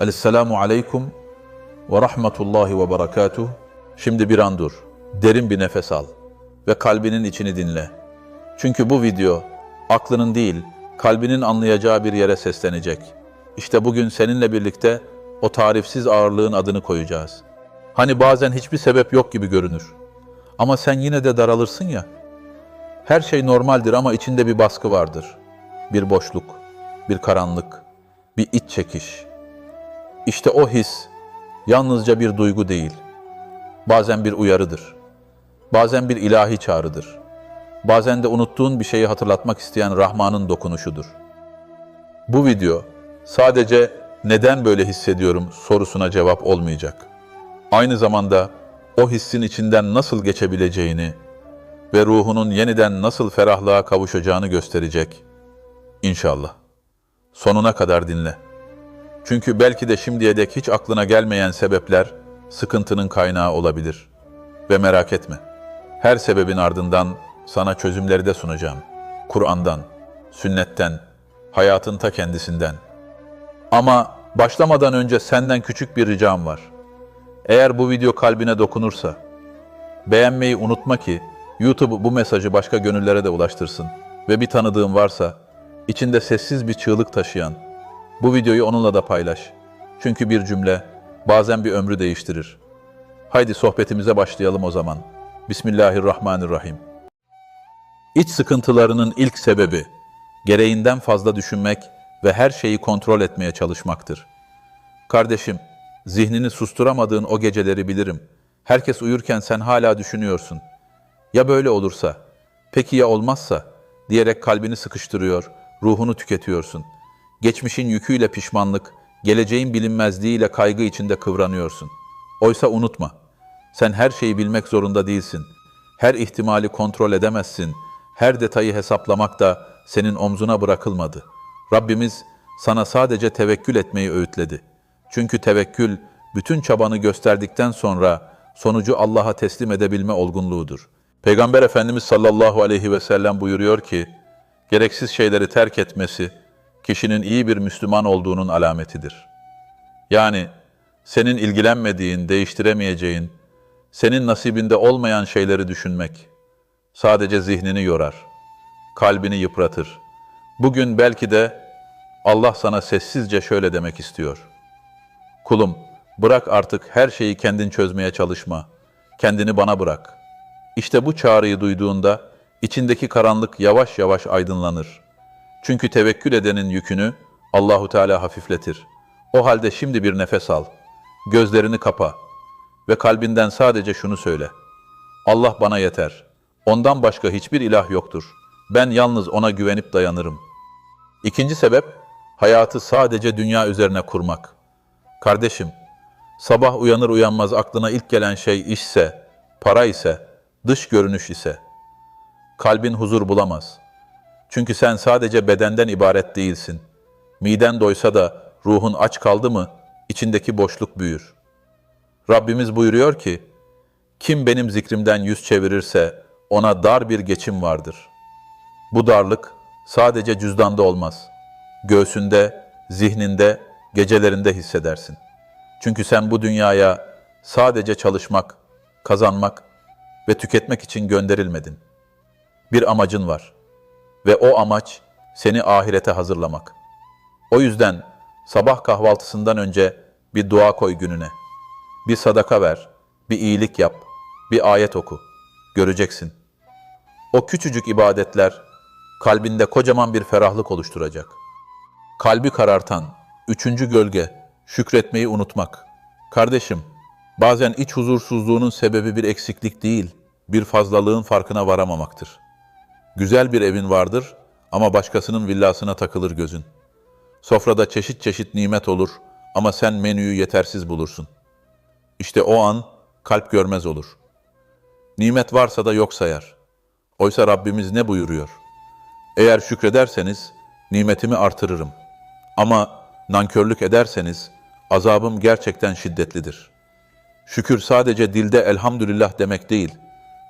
Esselamu aleyküm ve rahmetullahi ve berekatuh. Şimdi bir an dur. Derin bir nefes al ve kalbinin içini dinle. Çünkü bu video aklının değil, kalbinin anlayacağı bir yere seslenecek. İşte bugün seninle birlikte o tarifsiz ağırlığın adını koyacağız. Hani bazen hiçbir sebep yok gibi görünür. Ama sen yine de daralırsın ya. Her şey normaldir ama içinde bir baskı vardır. Bir boşluk, bir karanlık, bir iç çekiş. İşte o his yalnızca bir duygu değil. Bazen bir uyarıdır. Bazen bir ilahi çağrıdır. Bazen de unuttuğun bir şeyi hatırlatmak isteyen Rahman'ın dokunuşudur. Bu video sadece neden böyle hissediyorum sorusuna cevap olmayacak. Aynı zamanda o hissin içinden nasıl geçebileceğini ve ruhunun yeniden nasıl ferahlığa kavuşacağını gösterecek. İnşallah. Sonuna kadar dinle. Çünkü belki de şimdiye dek hiç aklına gelmeyen sebepler sıkıntının kaynağı olabilir. Ve merak etme. Her sebebin ardından sana çözümleri de sunacağım. Kur'an'dan, sünnetten, hayatın ta kendisinden. Ama başlamadan önce senden küçük bir ricam var. Eğer bu video kalbine dokunursa, beğenmeyi unutma ki YouTube bu mesajı başka gönüllere de ulaştırsın. Ve bir tanıdığın varsa, içinde sessiz bir çığlık taşıyan, bu videoyu onunla da paylaş. Çünkü bir cümle bazen bir ömrü değiştirir. Haydi sohbetimize başlayalım o zaman. Bismillahirrahmanirrahim. İç sıkıntılarının ilk sebebi gereğinden fazla düşünmek ve her şeyi kontrol etmeye çalışmaktır. Kardeşim, zihnini susturamadığın o geceleri bilirim. Herkes uyurken sen hala düşünüyorsun. Ya böyle olursa? Peki ya olmazsa? diyerek kalbini sıkıştırıyor, ruhunu tüketiyorsun. Geçmişin yüküyle pişmanlık, geleceğin bilinmezliğiyle kaygı içinde kıvranıyorsun. Oysa unutma, sen her şeyi bilmek zorunda değilsin. Her ihtimali kontrol edemezsin. Her detayı hesaplamak da senin omzuna bırakılmadı. Rabbimiz sana sadece tevekkül etmeyi öğütledi. Çünkü tevekkül bütün çabanı gösterdikten sonra sonucu Allah'a teslim edebilme olgunluğudur. Peygamber Efendimiz sallallahu aleyhi ve sellem buyuruyor ki, gereksiz şeyleri terk etmesi kişinin iyi bir Müslüman olduğunun alametidir. Yani senin ilgilenmediğin, değiştiremeyeceğin, senin nasibinde olmayan şeyleri düşünmek sadece zihnini yorar, kalbini yıpratır. Bugün belki de Allah sana sessizce şöyle demek istiyor. Kulum, bırak artık her şeyi kendin çözmeye çalışma. Kendini bana bırak. İşte bu çağrıyı duyduğunda içindeki karanlık yavaş yavaş aydınlanır. Çünkü tevekkül edenin yükünü Allahu Teala hafifletir. O halde şimdi bir nefes al. Gözlerini kapa ve kalbinden sadece şunu söyle. Allah bana yeter. Ondan başka hiçbir ilah yoktur. Ben yalnız ona güvenip dayanırım. İkinci sebep, hayatı sadece dünya üzerine kurmak. Kardeşim, sabah uyanır uyanmaz aklına ilk gelen şey işse, para ise, dış görünüş ise, kalbin huzur bulamaz. Çünkü sen sadece bedenden ibaret değilsin. Miden doysa da ruhun aç kaldı mı, içindeki boşluk büyür. Rabbimiz buyuruyor ki, kim benim zikrimden yüz çevirirse ona dar bir geçim vardır. Bu darlık sadece cüzdanda olmaz. Göğsünde, zihninde, gecelerinde hissedersin. Çünkü sen bu dünyaya sadece çalışmak, kazanmak ve tüketmek için gönderilmedin. Bir amacın var ve o amaç seni ahirete hazırlamak. O yüzden sabah kahvaltısından önce bir dua koy gününe. Bir sadaka ver, bir iyilik yap, bir ayet oku. Göreceksin. O küçücük ibadetler kalbinde kocaman bir ferahlık oluşturacak. Kalbi karartan, üçüncü gölge, şükretmeyi unutmak. Kardeşim, bazen iç huzursuzluğunun sebebi bir eksiklik değil, bir fazlalığın farkına varamamaktır. Güzel bir evin vardır ama başkasının villasına takılır gözün. Sofrada çeşit çeşit nimet olur ama sen menüyü yetersiz bulursun. İşte o an kalp görmez olur. Nimet varsa da yok sayar. Oysa Rabbimiz ne buyuruyor? Eğer şükrederseniz nimetimi artırırım. Ama nankörlük ederseniz azabım gerçekten şiddetlidir. Şükür sadece dilde elhamdülillah demek değil,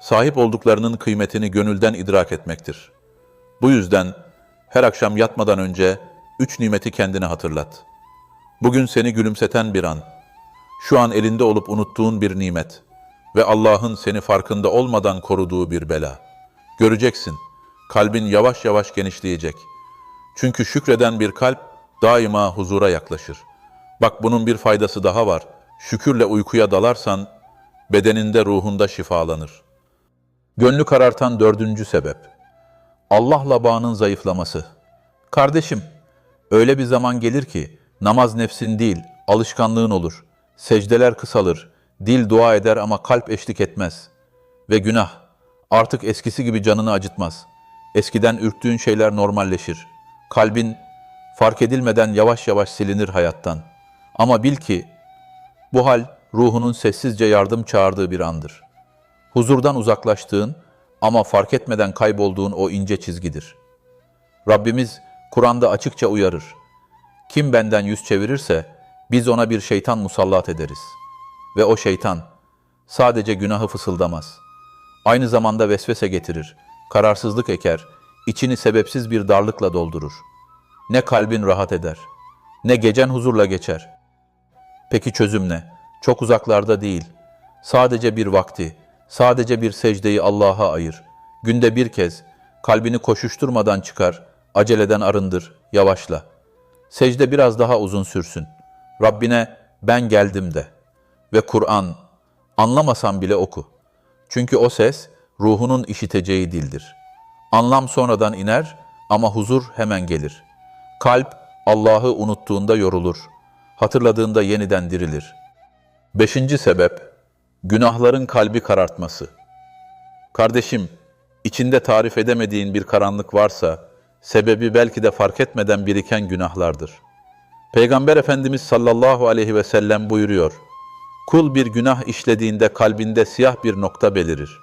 sahip olduklarının kıymetini gönülden idrak etmektir. Bu yüzden her akşam yatmadan önce üç nimeti kendine hatırlat. Bugün seni gülümseten bir an. Şu an elinde olup unuttuğun bir nimet ve Allah'ın seni farkında olmadan koruduğu bir bela. Göreceksin. Kalbin yavaş yavaş genişleyecek. Çünkü şükreden bir kalp daima huzura yaklaşır. Bak bunun bir faydası daha var. Şükürle uykuya dalarsan bedeninde ruhunda şifalanır. Gönlü karartan dördüncü sebep. Allah'la bağının zayıflaması. Kardeşim, öyle bir zaman gelir ki namaz nefsin değil, alışkanlığın olur. Secdeler kısalır, dil dua eder ama kalp eşlik etmez. Ve günah, artık eskisi gibi canını acıtmaz. Eskiden ürktüğün şeyler normalleşir. Kalbin fark edilmeden yavaş yavaş silinir hayattan. Ama bil ki bu hal ruhunun sessizce yardım çağırdığı bir andır. Huzurdan uzaklaştığın ama fark etmeden kaybolduğun o ince çizgidir. Rabbimiz Kur'an'da açıkça uyarır. Kim benden yüz çevirirse biz ona bir şeytan musallat ederiz. Ve o şeytan sadece günahı fısıldamaz. Aynı zamanda vesvese getirir, kararsızlık eker, içini sebepsiz bir darlıkla doldurur. Ne kalbin rahat eder, ne gecen huzurla geçer. Peki çözüm ne? Çok uzaklarda değil. Sadece bir vakti, sadece bir secdeyi Allah'a ayır. Günde bir kez kalbini koşuşturmadan çıkar, aceleden arındır, yavaşla. Secde biraz daha uzun sürsün. Rabbine ben geldim de. Ve Kur'an, anlamasan bile oku. Çünkü o ses ruhunun işiteceği dildir. Anlam sonradan iner ama huzur hemen gelir. Kalp Allah'ı unuttuğunda yorulur. Hatırladığında yeniden dirilir. Beşinci sebep, günahların kalbi karartması. Kardeşim, içinde tarif edemediğin bir karanlık varsa, sebebi belki de fark etmeden biriken günahlardır. Peygamber Efendimiz sallallahu aleyhi ve sellem buyuruyor, Kul bir günah işlediğinde kalbinde siyah bir nokta belirir.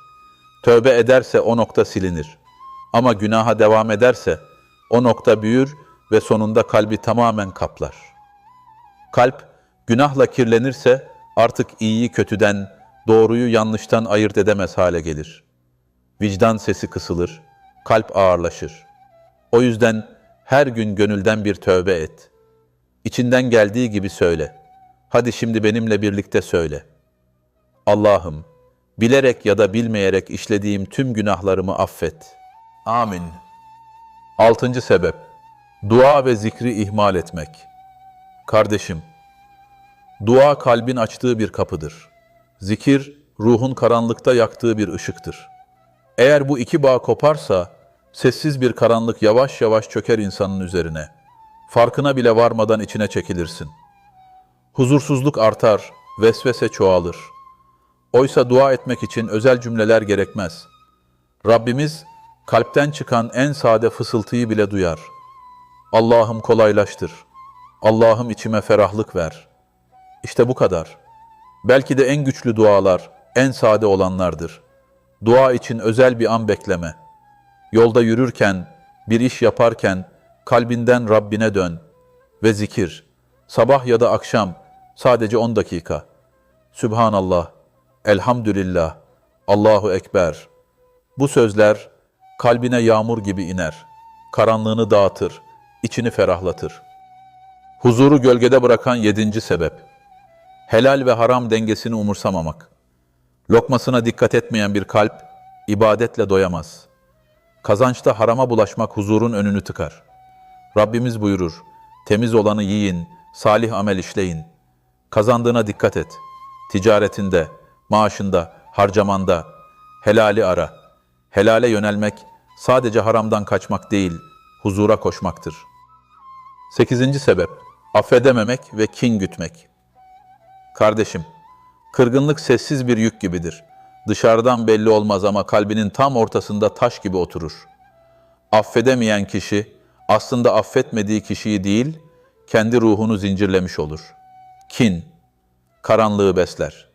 Tövbe ederse o nokta silinir. Ama günaha devam ederse o nokta büyür ve sonunda kalbi tamamen kaplar. Kalp günahla kirlenirse artık iyiyi kötüden, doğruyu yanlıştan ayırt edemez hale gelir. Vicdan sesi kısılır, kalp ağırlaşır. O yüzden her gün gönülden bir tövbe et. İçinden geldiği gibi söyle. Hadi şimdi benimle birlikte söyle. Allah'ım, bilerek ya da bilmeyerek işlediğim tüm günahlarımı affet. Amin. Altıncı sebep, dua ve zikri ihmal etmek. Kardeşim, dua kalbin açtığı bir kapıdır. Zikir, ruhun karanlıkta yaktığı bir ışıktır. Eğer bu iki bağ koparsa, sessiz bir karanlık yavaş yavaş çöker insanın üzerine. Farkına bile varmadan içine çekilirsin. Huzursuzluk artar, vesvese çoğalır. Oysa dua etmek için özel cümleler gerekmez. Rabbimiz kalpten çıkan en sade fısıltıyı bile duyar. Allah'ım kolaylaştır. Allah'ım içime ferahlık ver. İşte bu kadar. Belki de en güçlü dualar, en sade olanlardır. Dua için özel bir an bekleme. Yolda yürürken, bir iş yaparken kalbinden Rabbine dön ve zikir. Sabah ya da akşam sadece 10 dakika. Sübhanallah, Elhamdülillah, Allahu Ekber. Bu sözler kalbine yağmur gibi iner. Karanlığını dağıtır, içini ferahlatır. Huzuru gölgede bırakan yedinci sebep. Helal ve haram dengesini umursamamak. Lokmasına dikkat etmeyen bir kalp, ibadetle doyamaz. Kazançta harama bulaşmak huzurun önünü tıkar. Rabbimiz buyurur, temiz olanı yiyin, salih amel işleyin. Kazandığına dikkat et. Ticaretinde, maaşında, harcamanda, helali ara. Helale yönelmek sadece haramdan kaçmak değil, huzura koşmaktır. Sekizinci sebep, affedememek ve kin gütmek. Kardeşim, kırgınlık sessiz bir yük gibidir. Dışarıdan belli olmaz ama kalbinin tam ortasında taş gibi oturur. Affedemeyen kişi aslında affetmediği kişiyi değil, kendi ruhunu zincirlemiş olur. Kin, karanlığı besler.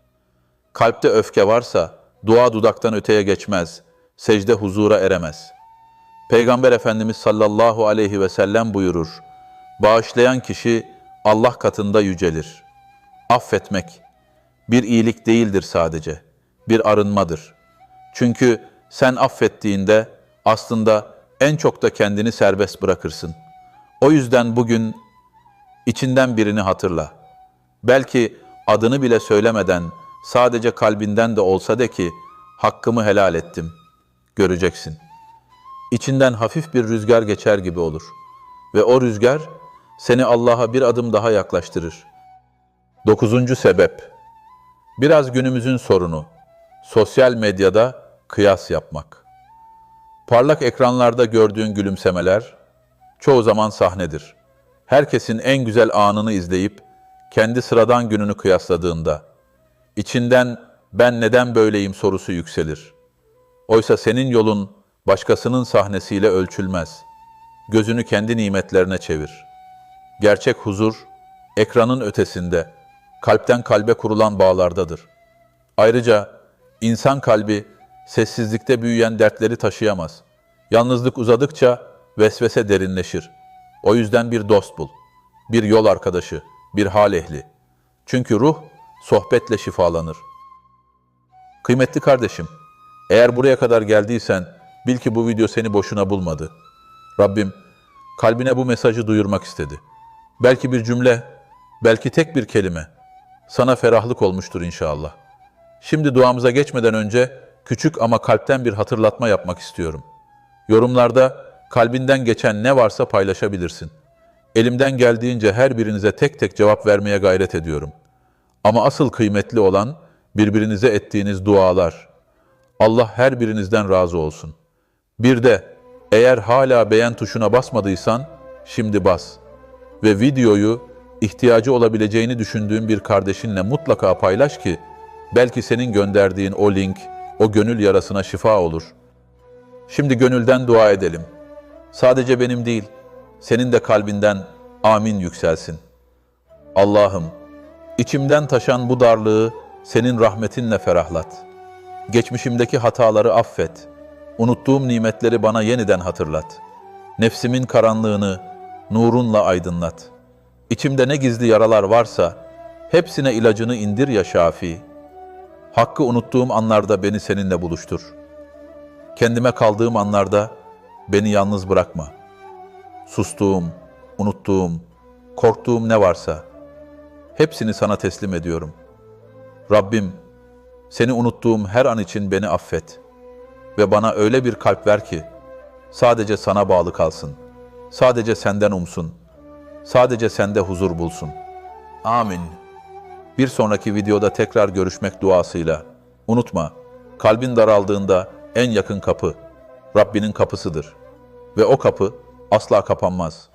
Kalpte öfke varsa dua dudaktan öteye geçmez, secde huzura eremez. Peygamber Efendimiz sallallahu aleyhi ve sellem buyurur, bağışlayan kişi Allah katında yücelir. Affetmek, bir iyilik değildir sadece, bir arınmadır. Çünkü sen affettiğinde aslında en çok da kendini serbest bırakırsın. O yüzden bugün içinden birini hatırla. Belki adını bile söylemeden sadece kalbinden de olsa de ki hakkımı helal ettim. Göreceksin. İçinden hafif bir rüzgar geçer gibi olur. Ve o rüzgar seni Allah'a bir adım daha yaklaştırır. Dokuzuncu sebep. Biraz günümüzün sorunu. Sosyal medyada kıyas yapmak. Parlak ekranlarda gördüğün gülümsemeler çoğu zaman sahnedir. Herkesin en güzel anını izleyip kendi sıradan gününü kıyasladığında içinden ben neden böyleyim sorusu yükselir. Oysa senin yolun başkasının sahnesiyle ölçülmez. Gözünü kendi nimetlerine çevir. Gerçek huzur ekranın ötesinde, kalpten kalbe kurulan bağlardadır. Ayrıca insan kalbi sessizlikte büyüyen dertleri taşıyamaz. Yalnızlık uzadıkça vesvese derinleşir. O yüzden bir dost bul, bir yol arkadaşı, bir hal ehli. Çünkü ruh sohbetle şifalanır. Kıymetli kardeşim, eğer buraya kadar geldiysen bil ki bu video seni boşuna bulmadı. Rabbim kalbine bu mesajı duyurmak istedi. Belki bir cümle, belki tek bir kelime sana ferahlık olmuştur inşallah. Şimdi duamıza geçmeden önce küçük ama kalpten bir hatırlatma yapmak istiyorum. Yorumlarda kalbinden geçen ne varsa paylaşabilirsin. Elimden geldiğince her birinize tek tek cevap vermeye gayret ediyorum. Ama asıl kıymetli olan birbirinize ettiğiniz dualar. Allah her birinizden razı olsun. Bir de eğer hala beğen tuşuna basmadıysan şimdi bas ve videoyu ihtiyacı olabileceğini düşündüğün bir kardeşinle mutlaka paylaş ki belki senin gönderdiğin o link o gönül yarasına şifa olur. Şimdi gönülden dua edelim. Sadece benim değil, senin de kalbinden amin yükselsin. Allah'ım, içimden taşan bu darlığı senin rahmetinle ferahlat. Geçmişimdeki hataları affet. Unuttuğum nimetleri bana yeniden hatırlat. Nefsimin karanlığını nurunla aydınlat. İçimde ne gizli yaralar varsa hepsine ilacını indir ya Şafi. Hakkı unuttuğum anlarda beni seninle buluştur. Kendime kaldığım anlarda beni yalnız bırakma. Sustuğum, unuttuğum, korktuğum ne varsa hepsini sana teslim ediyorum. Rabbim, seni unuttuğum her an için beni affet ve bana öyle bir kalp ver ki sadece sana bağlı kalsın. Sadece senden umsun. Sadece sende huzur bulsun. Amin. Bir sonraki videoda tekrar görüşmek duasıyla. Unutma, kalbin daraldığında en yakın kapı Rabbinin kapısıdır ve o kapı asla kapanmaz.